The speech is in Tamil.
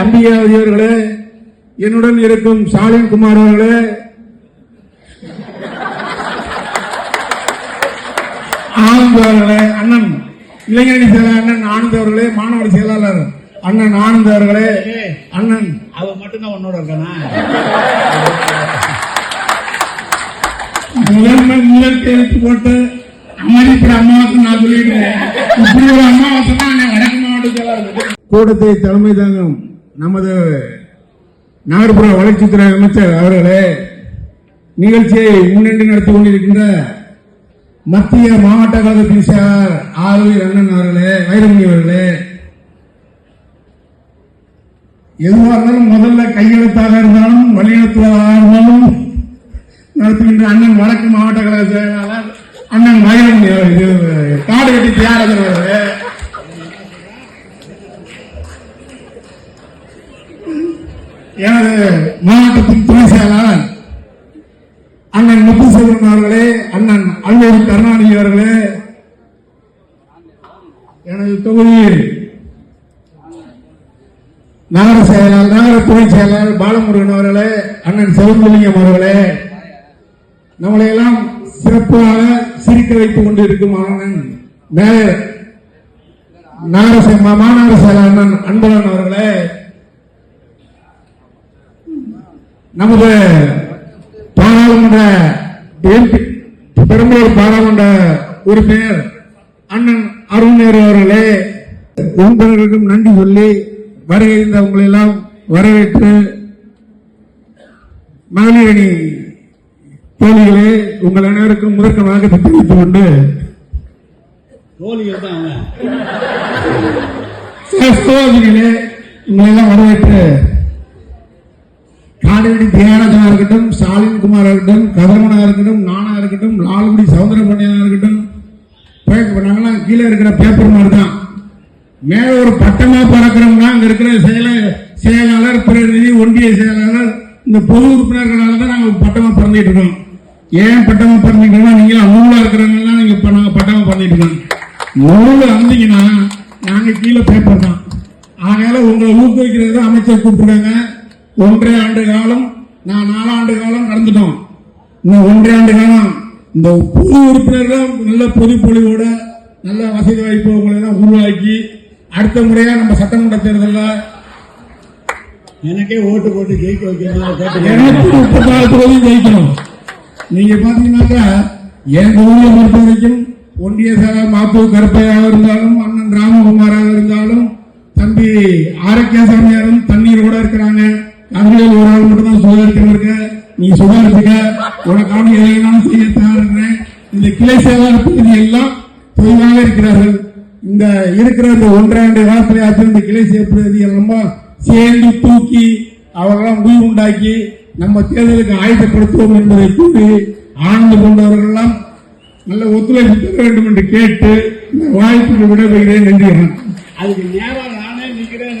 அம்பிகாவதி அவர்களே என்னுடன் இருக்கும் ஸ்டாலின் குமார் அவர்களே. ஆனந்த் அவர்களே அண்ணன் இளைஞரணி செயலாளர் அண்ணன் ஆனந்த் அவர்களே மாணவர் செயலாளர் அண்ணன் ஆனந்த் அவர்களே அண்ணன். அவன் மட்டும்தான் உன்னோட இருக்கானா? முதன்மை முதல் போட்டு அமளிப்பட அம்மாவுக்கு நான் சொல்லிடுறேன் இப்படி ஒரு அம்மாவை சொன்னா வடக்கு கூட்டத்தை தலைமை தாங்கும். நமது நகர்ப்புற வளர்ச்சித்துறை அமைச்சர் அவர்களே நிகழ்ச்சியை முன்னின்று நடத்தி கொண்டிருக்கின்ற மத்திய மாவட்ட கழக பிசிஆர் ஆர் வி அண்ணன் அவர்களே வைரமணி அவர்களே எதுவாக இருந்தாலும் முதல்ல கையெழுத்தாக இருந்தாலும் வழிநடத்துவதாக இருந்தாலும் நடத்துகின்ற அண்ணன் வடக்கு மாவட்ட கழக செயலாளர் அண்ணன் வைரமணி அவர்கள். இது காடு கட்டி தியாகர் அவர்கள். எனது மாவட்டத்தின் துணை செயலாளர் அண்ணன் முத்துசேகரன் அவர்களே அண்ணன் அல்லூர் கருணாநிதி அவர்களே எனது தொகுதியில் நகர செயலாளர் நகர துணை செயலாளர் பாலமுருகன் அவர்களே அண்ணன் சிவலிங்கம் அவர்களே நம்மளை எல்லாம் சிறப்பாக சிரிக்க வைத்துக் கொண்டிருக்கும் அண்ணன் மேயர் நகர மா- மாநகர செயலாளர் அண்ணன் அன்பழகன் அவர்களே நமது பாராளுமன்ற எம்பி பெரம்பலூர் பாராளுமன்ற உறுப்பினர் அண்ணன் அருண் நேரு அவர்களே உங்களுக்கும் நன்றி சொல்லி வருகின்ற உங்களை எல்லாம் வரவேற்று மகளிர் அணி தோழிகளே உங்கள் அனைவருக்கும் முதற்கமாக தெரிவித்துக் கொண்டு தோழிகள் தான் உங்களை எல்லாம் வரவேற்று காடுவெடி தியாகராஜனா இருக்கட்டும் ஸ்டாலின் குமாரா இருக்கட்டும் கதிரவனா இருக்கட்டும் நானா இருக்கட்டும் லால்குடி சவுந்தரபாண்டியனா இருக்கட்டும் பேப்பர் நாங்கெல்லாம் கீழே இருக்கிற பேப்பர் மாதிரி தான் மேல ஒரு பட்டமா பறக்கிறோம்னா அங்க இருக்கிற செயல செயலாளர் பிரதிநிதி ஒன்றிய செயலாளர் இந்த பொது உறுப்பினர்களால தான் நாங்கள் பட்டமா பறந்துட்டு இருக்கோம். ஏன் பட்டமா பறந்துட்டோம்னா இருக்கோம் நீங்க நூலா இருக்கிறவங்கலாம் நீங்க இப்ப நாங்க பட்டமா பறந்துட்டு இருக்கோம். நூல் வந்தீங்கன்னா நாங்க கீழே பேப்பர் தான். ஆகையால உங்களை ஊக்குவிக்கிறது அமைச்சர் கூப்பிடுறாங்க ஒன்றரை ஆண்டு காலம் நான் நாலாண்டு காலம் நடந்துட்டோம். இன்னும் ஒன்றரை ஆண்டு காலம். இந்த புது உறுப்பினர்கள் நல்ல பொதுப்பொழிவோட நல்ல வசதி வாய்ப்பு உங்களை எல்லாம் உருவாக்கி அடுத்த முறையா நம்ம சட்டமன்ற தேர்தலில் எனக்கே ஓட்டு போட்டு ஜெயிக்க வைக்கணும் முப்பத்தி நாலு தொகுதி ஜெயிக்கணும். நீங்க பாத்தீங்கன்னாக்கா என் தொகுதியை பொறுத்த வரைக்கும் ஒன்றிய செயலர் மாப்பு கருப்பையாக இருந்தாலும் அண்ணன் ராமகுமாராக இருந்தாலும் தம்பி ஆரோக்கியசாமியாரும் தண்ணீரோட இருக்கிறாங்க. அதில் ஒரு ஆள் மட்டும் தான் இருக்க. நீ சுகாதாரத்துக்க. உனக்கான எதையும் செய்ய தயாரிக்கிறேன் இந்த கிளை செயலாளர் பகுதி எல்லாம் தொய்வாக இருக்கிறார்கள். இந்த இருக்கிற இந்த ஒன்றரை காலத்தில் ஆச்சு இந்த கிளை செயற்படுத்தி எல்லாம் சேர்ந்து தூக்கி அவர்களாம் முடிவு உண்டாக்கி நம்ம தேர்தலுக்கு ஆயத்தப்படுத்துவோம் என்பதை கூறி ஆனந்து கொண்டவர்களெல்லாம் நல்ல ஒத்துழைப்பு தர வேண்டும் என்று கேட்டு இந்த வாய்ப்புக்கு விடைபெறுகிறேன் நன்றி அதுக்கு நேரம் நானே நிற்கிறேன்.